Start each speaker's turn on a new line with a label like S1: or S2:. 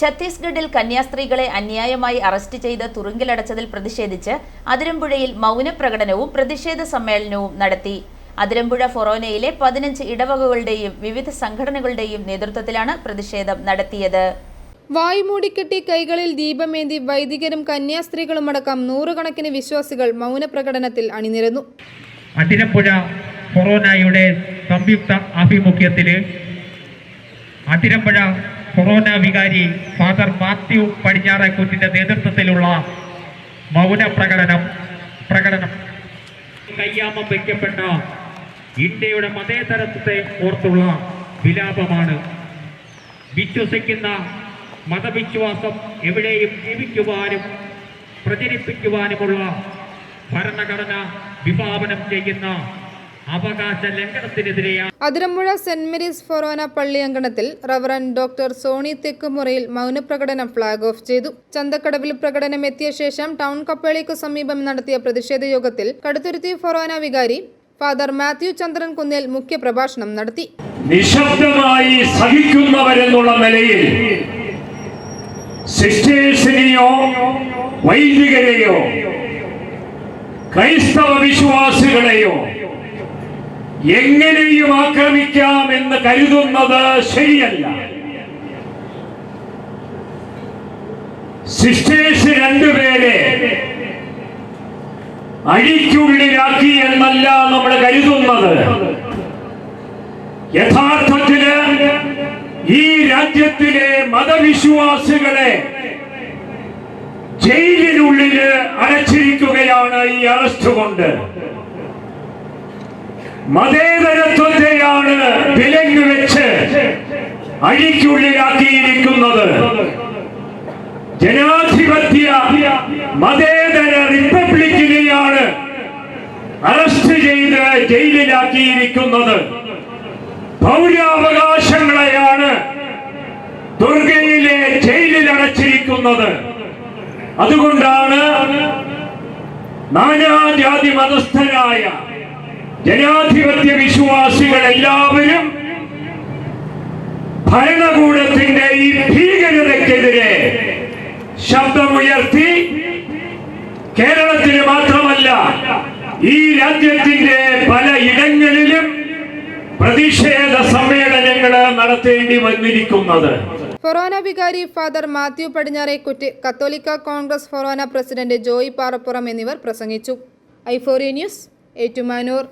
S1: ഛത്തീസ്ഗഡിൽ കന്യാസ്ത്രീകളെ അന്യായമായി അറസ്റ്റ് ചെയ്ത് തുറുങ്കിലടച്ചതിൽ പ്രതിഷേധിച്ച് അതിരമ്പുഴയിൽ മൗനപ്രകടനവും പ്രതിഷേധ സമ്മേളനവും നടത്തി. അതിരമ്പുഴ ഫൊറോനയിലെ പതിനഞ്ച് ഇടവകകളുടെയും വിവിധ സംഘടനകളുടെയും നേതൃത്വത്തിലാണ് പ്രതിഷേധം നടത്തിയത്.
S2: വായു മൂടിക്കെട്ടി കൈകളിൽ ദീപമേന്തി വൈദികരും കന്യാസ്ത്രീകളുമടക്കം നൂറുകണക്കിന് വിശ്വാസികൾ മൗനപ്രകടനത്തിൽ അണിനിരന്നു.
S3: അതിരപ്പുഴ കൊറോണയുടെ സംയുക്ത ആഭിമുഖ്യത്തിൽ അതിരമ്പുഴ കൊറോണ വികാരി ഫാദർ മാത്യു പടിഞ്ഞാറേക്കൂറ്റിന്റെ നേതൃത്വത്തിലുള്ള മൗന പ്രകടനം പ്രകടനം കയ്യാമം വയ്ക്കപ്പെട്ട ഇന്ത്യയുടെ മതേതരത്വത്തെ ഓർത്തുള്ള വിലാപമാണ്. വിശ്വസിക്കുന്ന മതവിശ്വാസം എവിടെയും ജീവിക്കുവാനും പ്രചരിപ്പിക്കുവാനുമുള്ള ഭരണഘടന വിഭാവനം ചെയ്യുന്ന
S2: അതിരമ്പുഴ സെന്റ് മേരീസ് ഫൊറോന പള്ളി അങ്കണത്തിൽ റവറൻ ഡോക്ടർ സോണി തെക്കുമുറയിൽ മൗനപ്രകടനം ഫ്ളാഗ് ഓഫ് ചെയ്തു. ചന്തക്കടവിൽ പ്രകടനം എത്തിയ ശേഷം ടൗൺ കപ്പേളിക്കു സമീപം നടത്തിയ പ്രതിഷേധ യോഗത്തിൽ കടുത്തുരുത്തി ഫൊറോന വികാരി ഫാദർ മാത്യു ചന്ദ്രൻ കുന്നേൽ മുഖ്യപ്രഭാഷണം നടത്തി.
S4: നിശബ്ദമായി സഹിക്കുന്നവരെന്നുള്ള നിലയിൽ സിസ്റ്റേഴ്സിനെയോ വൈദികരെയോ ക്രൈസ്തവ വിശ്വാസികളെയോ എങ്ങനെയും ആക്രമിക്കാം എന്ന് കരുതുന്നത് ശരിയല്ല. സിസ്റ്റേഴ്സ് രണ്ടുപേരെ അഴിക്കുള്ളിലാക്കി എന്നല്ല നമ്മൾ കരുതുന്നത്. യഥാർത്ഥത്തിൽ ഈ രാജ്യത്തിലെ മതവിശ്വാസികളെ ജയിലിനുള്ളിൽ അടച്ചിരിക്കുകയാണ് ഈ അറസ്റ്റ് കൊണ്ട്. മതേതരത്വത്തെയാണ് വിലങ്ങ് വെച്ച് അഴിക്കുള്ളിലാക്കിയിരിക്കുന്നത്. ജനാധിപത്യ മതേതര റിപ്പബ്ലിക്കിനെയാണ് അറസ്റ്റ് ചെയ്ത് ജയിലിലാക്കിയിരിക്കുന്നത്. പൗരാവകാശങ്ങളെയാണ് ദുർഗയിലെ ജയിലിൽ അടച്ചിരിക്കുന്നത് അതുകൊണ്ടാണ് നാനാജാതി മതസ്ഥരായ ജനാധിപത്യ വിശ്വാസികൾ എല്ലാവരും ഭരണകൂടത്തിന്റെ ഈ ഭീകരതയ്ക്കെതിരെ ശബ്ദമുയർത്തി കേരളത്തിന് മാത്രമല്ല ഈ രാജ്യത്തിന്റെ പല ഇടങ്ങളിലും പ്രതിഷേധ സമ്മേളനങ്ങൾ നടത്തേണ്ടി വന്നിരിക്കുന്നത്.
S2: ഫൊറോന വികാരി Father Mathew Padinjarekkuttu Catholic Congress forane president Joy Parappuram എന്നിവർ പ്രസംഗിച്ചു. ഐഫോറി ന്യൂസ് ഏറ്റുമാനൂർ.